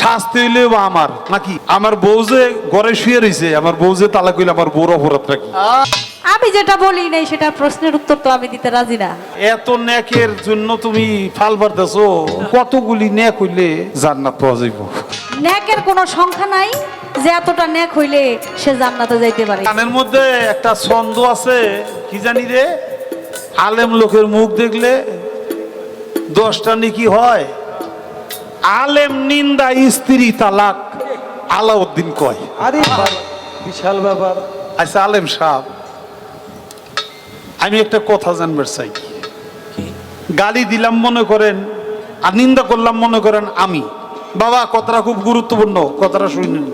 শাস্তি হইলেও আমার নাকি? আমার বউ যে ঘরে শুয়ে রয়েছে আমার বউ যে তালাক হইলে আমার বউর অপরাধ নাকি? আমি যেটা বলি নাই সেটা প্রশ্নের উত্তর তো আমি দিতে রাজি না। এত ন্যাকের জন্য তুমি ফাল বারতেছো কতগুলি ন্যাক হইলে জান্নাত পাওয়া যাইব? ন্যাকের কোনো সংখ্যা নাই যে এতটা ন্যাক হইলে সে জান্নাতে যাইতে পারে। গানের মধ্যে একটা ছন্দ আছে কি জানি রে? আলেম লোকের মুখ দেখলে দশটা নাকি হয় আলেম নিন্দা স্ত্রী তালাক আলাউদ্দিন কয়? আরে বিশাল ব্যাপার। আচ্ছা আলেম সাহ আমি একটা কথা জানবার চাই। গালি দিলাম মনে করেন আর নিন্দা করলাম মনে করেন আমি। বাবা কথাটা খুব গুরুত্বপূর্ণ কথাটা শুনেন।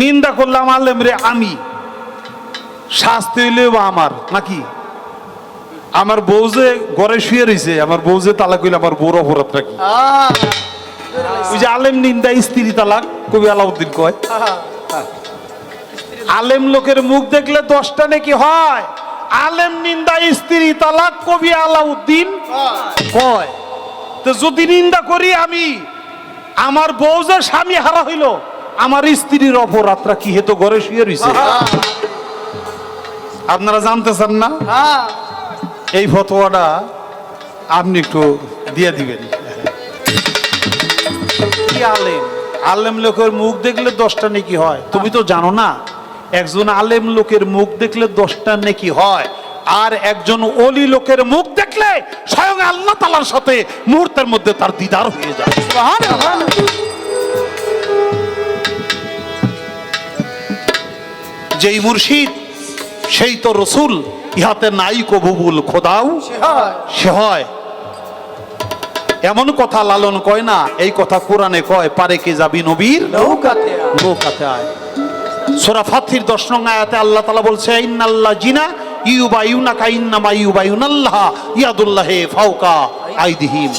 নিন্দা করলাম আলেম রে আমি। শাস্তি হইলেও আমার নাকি? আমার বউ যে ঘরে শুয়ে রয়েছে আমার বউ যে তালাক হইলে আমার বউর অপরাধ নাকি ওই যে আলেম নিন্দা স্ত্রী তালাক কবি আলাউদ্দিন কয়। আলেম লোকের মুখ দেখলে দশটা নাকি হয়? আলেম নিন্দা স্ত্রী তালাক কবি আলাউদ্দিন কয়। তো যদি নিন্দা করি আমি আমার বউ যে স্বামী হারা হইল আমার স্ত্রীর অপরাধরা কি হেতু ঘরে শুয়ে রয়েছে আপনারা জানতে চান না এই ফতোয়াটা আপনি একটু দিয়ে দিবেন। কি আলেম? আলেম লোকের মুখ দেখলে দশটা নাকি হয়। তুমি তো জানো না একজন আলেম লোকের মুখ দেখলে দশটা নাকি হয় আর একজন অলি লোকের মুখ দেখলে স্বয়ং আল্লাহ তালার সাথে মুহূর্তের মধ্যে তার দিদার হয়ে যায়। যেই মুর্শিদ সেই তো রসুল ইহাতে নাই কবুবুল খোদাও সে হয়। এমন কথা লালন কয় না এই কথা কোরআনে কয় পারে কে যাবি নবীর? নৌকাতে নৌকাতে আয়। সোরা ফাথির দশ নং আয়াতে আল্লাহ তালা বলছে ইন্নাল্লাহ জিনা ইউবায়ুনা কাইন্নামা ইউবায়ুনাল্লাহ ইয়াদুল্লাহে ফাউকা আইদিহিম।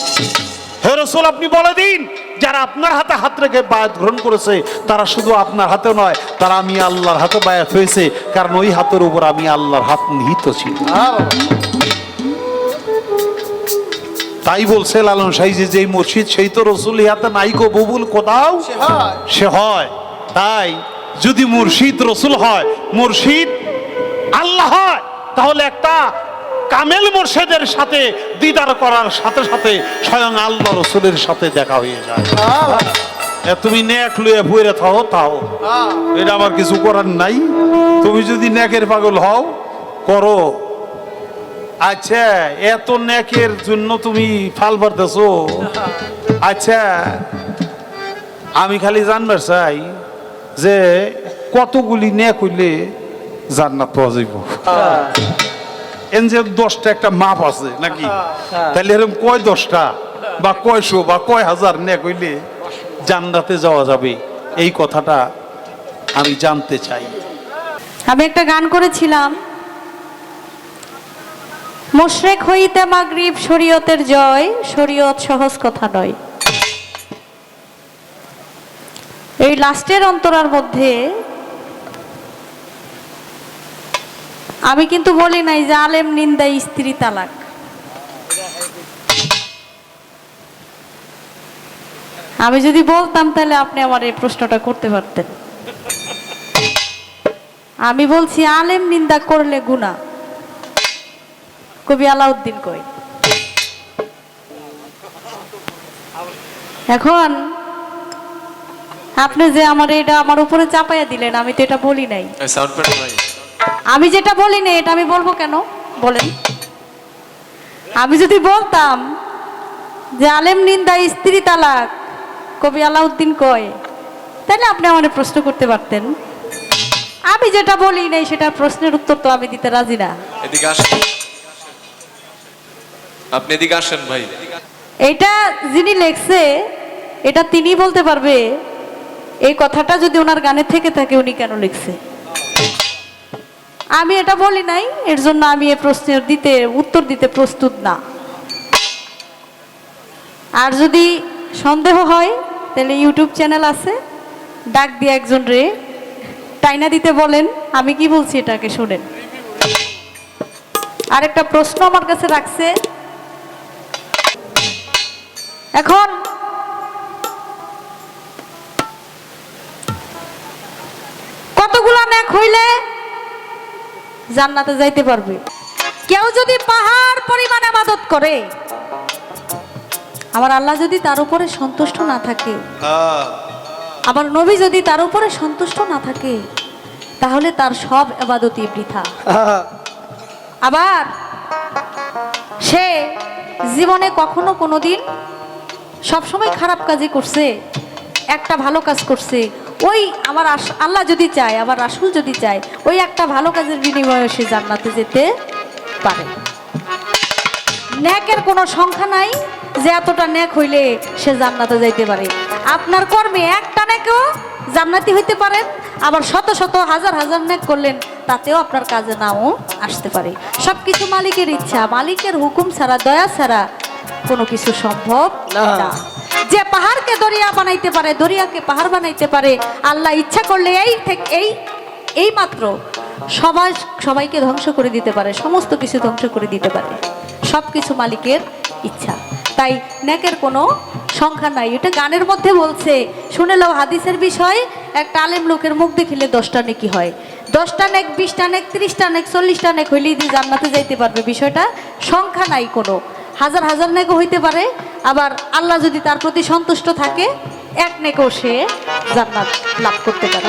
হে রসুল আপনি বলে দিন যারা আপনার হাতে হাত রেখে বায়াত গ্রহণ করেছে তারা শুধু আপনার হাতে নয় তারা আমি আল্লাহর হাতে বায়াত হয়েছে কারণ ওই হাতের উপর আমি আল্লাহর হাত নিহিত ছিল তাই বলছে লালন সাই যে যেই মসজিদ সেই তো রসুল ইহাতে নাইকো ববুল কোথাও? সে হয়। তাই যদি মুর্শিদ রসুল হয় মুর্শিদ আল্লাহ হয় তাহলে একটা কামেল মুর্শিদের সাথে দিদার করার সাথে সাথে স্বয়ং আল্লাহ রসুলের সাথে দেখা হয়ে যায়। তুমি ন্যাক লুয়ে ভুয়ে থাও তাও। এটা আমার কিছু করার নাই। তুমি যদি ন্যাকের পাগল হও করো। আচ্ছা এত ন্যাকের জন্য তুমি ফাল পারতেছো আচ্ছা আমি খালি জানবার চাই যে কতগুলি ন্যাক হইলে জান্নাত পাওয়া যাইব? এন যে দশটা একটা মাপ আছে নাকি? তাহলে এরকম কয় দশটা বা কয়শো বা কয় হাজার ন্যাক হইলে জান্নাতে যাওয়া যাবে? এই কথাটা আমি জানতে চাই। আমি একটা গান করেছিলাম। মোশরেক হইতে মাগরিব শরীয়তের জয়, শরীয়ত সহজ কথা নয়। এই লাস্টের অন্তরার মধ্যে আমি কিন্তু বলি নাই যে আলেম নিন্দা স্ত্রী তালাক। আমি যদি বলতাম তাহলে আপনি আমার এই প্রশ্নটা করতে পারতেন। আমি বলছি আলেম নিন্দা করলে গুণা কবি আলাউদ্দিন কই? এখন আপনি যে আমার এটা আমার উপরে চাপাইয়া দিলেন আমি তো এটা বলি নাই। আমি যেটা বলি নাই এটা আমি বলব কেন? বলেন। আমি যদি বলতাম যে আলেম নিন্দা স্ত্রী তালাক কবি আলাউদ্দিন কয় তাহলে আপনি আমার প্রশ্ন করতে পারতেন। আমি যেটা বলি নাই সেটা প্রশ্নের উত্তর তো আমি দিতে রাজি না। এদিকে আসেন। আপনি এদিকে আসেন ভাই। এটা যিনি লেখছে, এটা তিনি বলতে পারবে, এই কথাটা যদি ওনার গানে থেকে থাকে, উনি কেন লিখছে? আমি এটা বলি নাই, এর জন্য আমি এই প্রশ্নের দিতে, উত্তর দিতে প্রস্তুত না। আর যদি সন্দেহ হয়, তাহলে ইউটিউব চ্যানেল আছে, ডাক দিয়ে একজন রে টাইনা দিতে বলেন, আমি কি বলছি এটাকে শোনেন। আর একটা প্রশ্ন আমার কাছে রাখছে এখন। কতগুলা নেক হইলে জান্নাতে যাইতে পারবে? কেউ যদি পাহাড় পরিমাণ আবাদত করে আমার আল্লাহ যদি তার উপরে সন্তুষ্ট না থাকে হ্যাঁ। আমার নবী যদি তার উপরে সন্তুষ্ট না থাকে তাহলে তার সব আবাদতই বৃথা। হ্যাঁ। আবার সে জীবনে কখনো কোনোদিন সবসময় খারাপ কাজই করছে, একটা ভালো কাজ করছে। ওই আমার আল্লাহ যদি চায়, আমার রাসুল যদি চায়, ওই একটা ভালো কাজের বিনিময়ে সে জান্নাতে যেতে পারে। ন্যাকের কোনো সংখ্যা নাই যে এতটা ন্যাক হইলে সে জান্নাতে যাইতে পারে। আপনার কর্মে একটা ন্যাকও জান্নাতি হইতে পারেন আবার শত শত হাজার হাজার ন্যাক করলেন, তাতেও আপনার কাজে নাও আসতে পারে। সব কিছু মালিকের ইচ্ছা, মালিকের হুকুম ছাড়া, দয়া ছাড়া কোনো কিছু সম্ভব না। যে পাহাড়কে দরিয়া বানাইতে পারে দরিয়াকে পাহাড় বানাইতে পারে আল্লাহ ইচ্ছা করলে এই এই এই মাত্র সবাই সবাইকে ধ্বংস করে দিতে পারে সমস্ত কিছু ধ্বংস করে দিতে পারে। সব কিছু মালিকের ইচ্ছা। তাই নেকের কোনো সংখ্যা নাই। এটা গানের মধ্যে বলছে শুনে লও হাদিসের বিষয় একটা আলেম লোকের মুখ দেখিলে দশটা নেকি হয়। দশটা নেক বিশটা নেক ত্রিশটা নেক চল্লিশটা নেক হইলেই দিয়ে জান্নাতে যাইতে পারবে। বিষয়টা সংখ্যা নাই কোনো। হাজার হাজার নেকো হইতে পারে, আবার আল্লাহ যদি তার প্রতি সন্তুষ্ট থাকে, এক নেকো সে জান্নাত লাভ করতে পারে।